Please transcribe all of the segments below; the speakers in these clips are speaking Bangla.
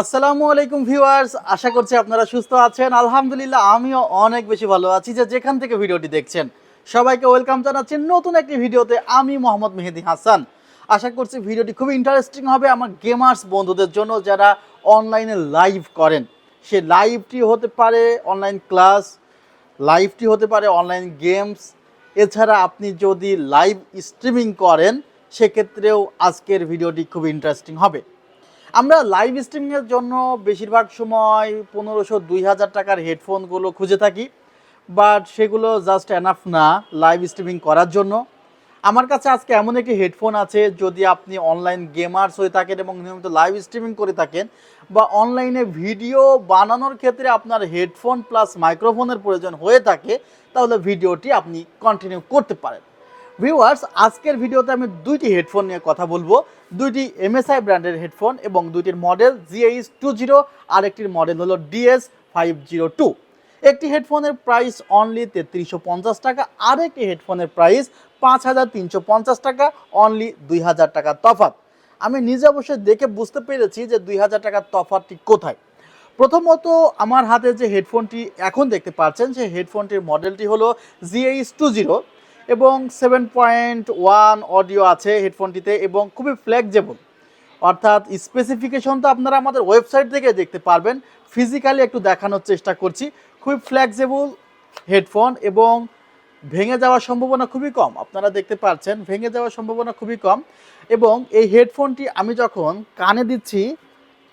আসসালামু আলাইকুম ভিউয়ার্স, আশা করছি আপনারা সুস্থ আছেন। আলহামদুলিল্লাহ, আমিও অনেক বেশি ভালো আছি যে যেখান থেকে ভিডিওটি দেখছেন। সবাইকে ওয়েলকাম জানাচ্ছি নতুন একটি ভিডিওতে। আমি মোহাম্মদ মেহেদি হাসান। আশা করছি ভিডিওটি খুবই ইন্টারেস্টিং হবে আমার গেমার্স বন্ধুদের জন্য যারা অনলাইনে লাইভ করেন। সে লাইভটি হতে পারে অনলাইন ক্লাস, লাইভটি হতে পারে অনলাইন গেমস। এছাড়া আপনি যদি লাইভ স্ট্রিমিং করেন, সেক্ষেত্রেও আজকের ভিডিওটি খুব ইন্টারেস্টিং হবে। আমরা লাইভ স্ট্রিমিংয়ের জন্য বেশিরভাগ সময় পনেরোশো, দুই হাজার টাকার হেডফোনগুলো খুঁজে থাকি বাট সেগুলো জাস্ট এনাফ না লাইভ স্ট্রিমিং করার জন্য। আমার কাছে আজকে এমন একটি হেডফোন আছে, যদি আপনি অনলাইন গেমার্স হয়ে থাকেন এবং নিয়মিত লাইভ স্ট্রিমিং করে থাকেন, বা অনলাইনে ভিডিও বানানোর ক্ষেত্রে আপনার হেডফোন প্লাস মাইক্রোফোনের প্রয়োজন হয়ে থাকে, তাহলে ভিডিওটি আপনি কন্টিনিউ করতে পারেন। ভিউয়ার্স আজকের ভিডিওতে আমি দুইটি হেডফোন নিয়ে কথা বলব। দুইটি এমএসআই ব্র্যান্ডের হেডফোন এবং দুইটির মডেল জিএইচ টু জিরো আর একটির মডেল হলো ডিএস ফাইভ জিরো টু একটি হেডফোনের প্রাইস অনলি তেত্রিশশো পঞ্চাশ টাকা আর একটি হেডফোনের প্রাইস পাঁচ হাজার তিনশো পঞ্চাশ টাকা অনলি দুই হাজার টাকা তফাৎ। আমি নিজে অবশ্যই দেখে বুঝতে পেরেছি যে দুই হাজার টাকার তফাৎটি কোথায়। প্রথমত, আমার হাতে যে হেডফোনটি এখন দেখতে পাচ্ছেন, সেই হেডফোনটির মডেলটি হলো জিএইচ টু জিরো এবং সেভেন পয়েন্ট ওয়ান অডিও আছে হেডফোনটিতে এবং খুবই ফ্লেক্সিবল অর্থাৎ স্পেসিফিকেশন তো আপনারা আমাদের ওয়েবসাইট থেকে দেখতে পারবেন। ফিজিক্যালি একটু দেখানোর চেষ্টা করছি। খুবই ফ্লেক্সিবল হেডফোন এবং ভেঙে যাওয়ার সম্ভাবনা খুবই কম। আপনারা দেখতে পাচ্ছেন, ভেঙে যাওয়ার সম্ভাবনা খুবই কম। এবং এই হেডফোনটি আমি যখন কানে দিচ্ছি,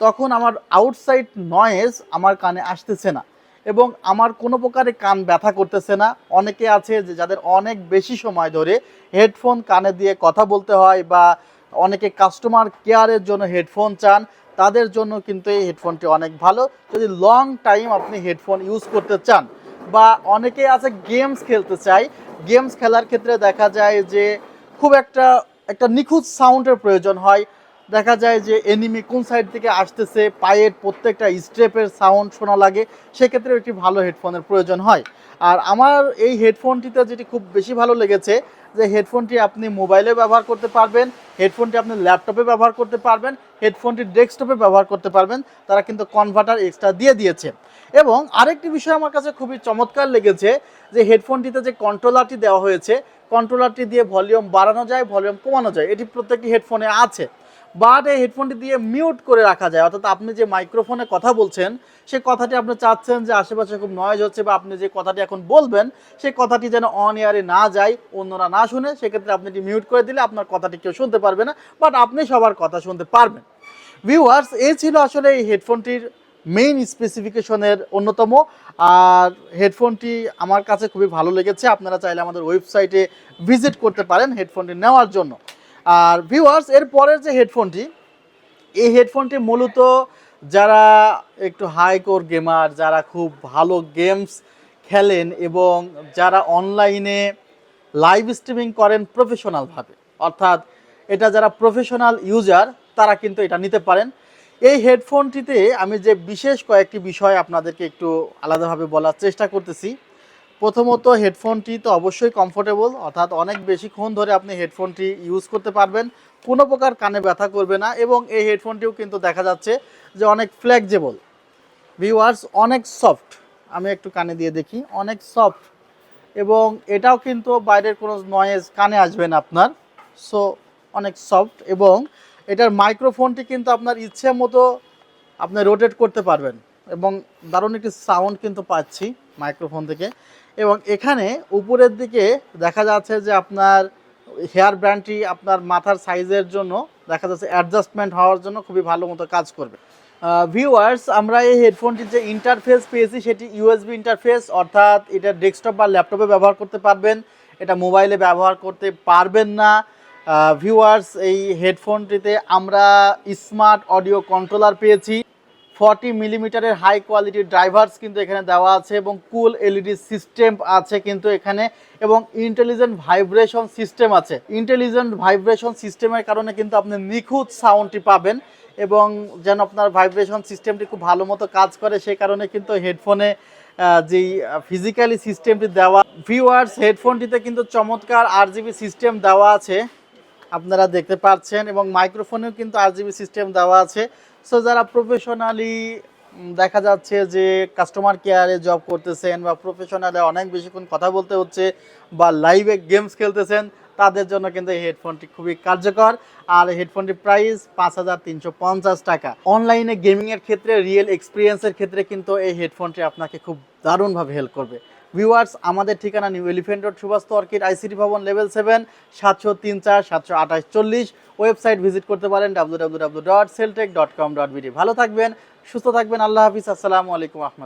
তখন আমার আউটসাইড নয়েজ আমার কানে আসতেছে না। এবং আমার কোনো প্রকারে কান ব্যথা করতেছে না। অনেকে আছে যে যাদের অনেক বেশি সময় ধরে হেডফোন কানে দিয়ে কথা বলতে হয় বা অনেকে কাস্টমার কেয়ারের জন্য হেডফোন চান, তাদের জন্য কিন্তু এই হেডফোনটি অনেক ভালো। যদি লং টাইম আপনি হেডফোন ইউজ করতে চান বা অনেকে আছে গেমস খেলতে চাই গেমস খেলার ক্ষেত্রে দেখা যায় যে খুব একটা একটা নিখুঁত সাউন্ডের প্রয়োজন হয়। দেখা যায় যে এনিমি কোন সাইড থেকে আসতেছে, পায়ের প্রত্যেকটা স্টেপের সাউন্ড শোনা লাগে সেক্ষেত্রে একটি ভালো হেডফোনের প্রয়োজন হয়। আর আমার এই হেডফোনটিতে যেটি খুব বেশি ভালো লেগেছে, যে হেডফোনটি আপনি মোবাইলে ব্যবহার করতে পারবেন হেডফোনটি আপনি ল্যাপটপে ব্যবহার করতে পারবেন হেডফোনটি ডেস্কটপে ব্যবহার করতে পারবেন, তারা কিন্তু কনভার্টার এক্সট্রা দিয়ে দিয়েছে। এবং আরেকটি বিষয় আমার কাছে খুবই চমৎকার লেগেছে, যে হেডফোনটিতে যে কন্ট্রোলারটি দেওয়া হয়েছে কন্ট্রোলারটি দিয়ে ভলিউম বাড়ানো যায় ভলিউম কমানো যায়, এটি প্রত্যেকটি হেডফোনে আছে। বাট এই হেডফোনটি দিয়ে মিউট করে রাখা যায়। অর্থাৎ আপনি যে মাইক্রোফোনে কথা বলছেন, সে কথাটি আপনি চাচ্ছেন যে আশেপাশে খুব নয়েজ হচ্ছে বা আপনি যে কথাটি এখন বলবেন সেই কথাটি যেন অন এয়ারে না যায়, অন্যরা না শুনে, সেক্ষেত্রে আপনি এটি মিউট করে দিলে আপনার কথাটি কেউ শুনতে পারবে না বাট আপনি সবার কথা শুনতে পারবেন। ভিউয়ার্স এই ছিল আসলে এই হেডফোনটির মেইন স্পেসিফিকেশনের অন্যতম। আর হেডফোনটি আমার কাছে খুবই ভালো লেগেছে, আপনারা চাইলে আমাদের ওয়েবসাইটে ভিজিট করতে পারেন হেডফোনটি নেওয়ার জন্য। আর ভিউয়ার্স এর পরের যে হেডফোনটি এই হেডফোনটি মূলত যারা একটু হাই কোর গেমার যারা খুব ভালো গেমস খেলেন এবং যারা অনলাইনে লাইভ স্ট্রিমিং করেন প্রফেশনালভাবে অর্থাৎ এটা যারা প্রফেশনাল ইউজার তারা কিন্তু এটা নিতে পারেন। এই হেডফোনটিতে আমি যে বিশেষ কয়েকটি বিষয় আপনাদেরকে একটু আলাদাভাবে বলার চেষ্টা করতেছি প্রথমত হেডফোনটি তো অবশ্যই কমফোর্টেবল অর্থাৎ অনেক বেশিক্ষণ ধরে আপনি হেডফোনটি ইউজ করতে পারবেন। কোনো প্রকার কানে ব্যথা করবে না এবং এই হেডফোনটিও কিন্তু দেখা যাচ্ছে যে অনেক ফ্লেক্সিবল ভিউয়ার্স অনেক সফট আমি একটু কানে দিয়ে দেখি। অনেক সফট এবং এটাও কিন্তু বাইরের কোনো নয়েজ কানে আসবে না আপনার। সো অনেক সফট এবং এটার মাইক্রোফোনটি কিন্তু আপনার ইচ্ছে মতো আপনি রোটেট করতে পারবেন। এবং দারুণ একটি সাউন্ড কিন্তু পাচ্ছি মাইক্রোফোন থেকে। এবং এখানে উপরের দিকে দেখা যাচ্ছে যে আপনার হেয়ার ব্র্যান্ডটি আপনার মাথার সাইজের জন্য দেখা যাচ্ছে অ্যাডজাস্টমেন্ট হওয়ার জন্য খুবই ভালো মতো কাজ করবে। ভিউয়ার্স আমরা এই হেডফোনটির যে ইন্টারফেস পেয়েছি সেটি ইউএসবি ইন্টারফেস অর্থাৎ এটা ডেস্কটপ বা ল্যাপটপে ব্যবহার করতে পারবেন। এটা মোবাইলে ব্যবহার করতে পারবেন না। ভিউয়ার্স এই হেডফোনটিতে আমরা স্মার্ট অডিও কন্ট্রোলার পেয়েছি। ফর্টি মিলিমিটারের হাই কোয়ালিটির ড্রাইভার্স কিন্তু এখানে দেওয়া আছে এবং কুল এলইডি সিস্টেম আছে কিন্তু এখানে এবং ইন্টেলিজেন্ট ভাইব্রেশন সিস্টেম আছে। ইন্টেলিজেন্ট ভাইব্রেশন সিস্টেমের কারণে কিন্তু আপনি নিখুঁত সাউন্ডটি পাবেন এবং যেন আপনার ভাইব্রেশন সিস্টেমটি খুব ভালো মতো কাজ করে সেই কারণে কিন্তু হেডফোনে যেই ফিজিক্যালি সিস্টেমটি দেওয়া ভিউয়ার্স হেডফোনটিতে কিন্তু চমৎকার আর জিবি সিস্টেম দেওয়া আছে। আপনারা দেখতে পাচ্ছেন এবং মাইক্রোফোনেও কিন্তু আর জিবি সিস্টেম দেওয়া আছে। সো যারা প্রফেশনালি দেখা যাচ্ছে যে কাস্টমার কেয়ারে জব করতেছেন বা প্রফেশনালে অনেক বেশিক্ষণ কথা বলতে হচ্ছে বা লাইভে গেমস খেলতেছেন, তাদের জন্য কিন্তু এই হেডফোনটি খুবই কার্যকর। আর হেডফোনটির প্রাইস পাঁচ হাজার তিনশো পঞ্চাশ টাকা। অনলাইনে গেমিংয়ের ক্ষেত্রে রিয়েল এক্সপিরিয়েন্সের ক্ষেত্রে কিন্তু এই হেডফোনটি আপনাকে খুব দারুণভাবে হেল্প করবে। ভিউয়ার্স আমাদের ঠিকানা new elephant road Subhash orchid ICT ভবন লেভেল সেভেন সাতশো তিন চার সাতশো আঠাশ চল্লিশ। ওয়েবসাইট ভিজিট করতে পারেন W W W dot Celltech dot com dot BD ভালো থাকবেন, সুস্থ থাকবেন, আল্লাহ হাফিজ, আসসালামু আলাইকুম আহমদ